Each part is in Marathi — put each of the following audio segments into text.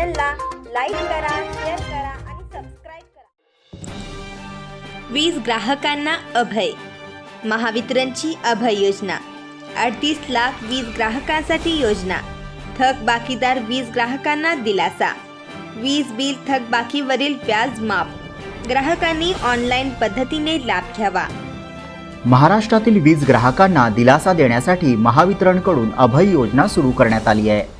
चॅनलला लाईक करा शेअर करा आणि सबस्क्राईब करा. वीज ग्राहकांना अभय. महावितरणची अभय योजना. अडतीस लाख वीज ग्राहकांसाठी योजना. थकबाकीदार वीज ग्राहकांना दिलासा. वीज बिल थकबाकीवरील व्याज माफ. ग्राहकांनी ऑनलाईन पद्धतीने लाभ घ्यावा. महाराष्ट्रातील वीज ग्राहकांना दिलासा देण्यासाठी महावितरणकडून अभय योजना सुरू करण्यात आली आहे.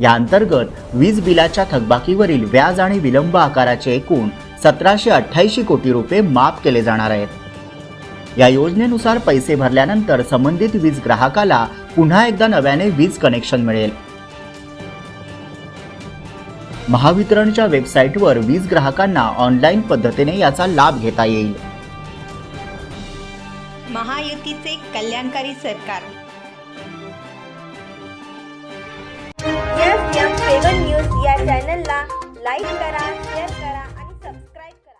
या अंतर्गत वीज बिलाच्या थकबाकीवरील व्याज आणि विलंब आकाराचे एकूण सतराशे अठ्ठ्याऐंशी कोटी रुपये माफ केले जाणार आहेत. या योजनेनुसार पैसे भरल्यानंतर संबंधित वीज ग्राहकाला पुन्हा एकदा नव्याने वीज कनेक्शन मिळेल. महावितरणच्या वेबसाईटवर वीज ग्राहकांना ऑनलाईन पद्धतीने याचा लाभ घेता येईल. महायुतीचे कल्याणकारी सरकार लाईक करा शेअर करा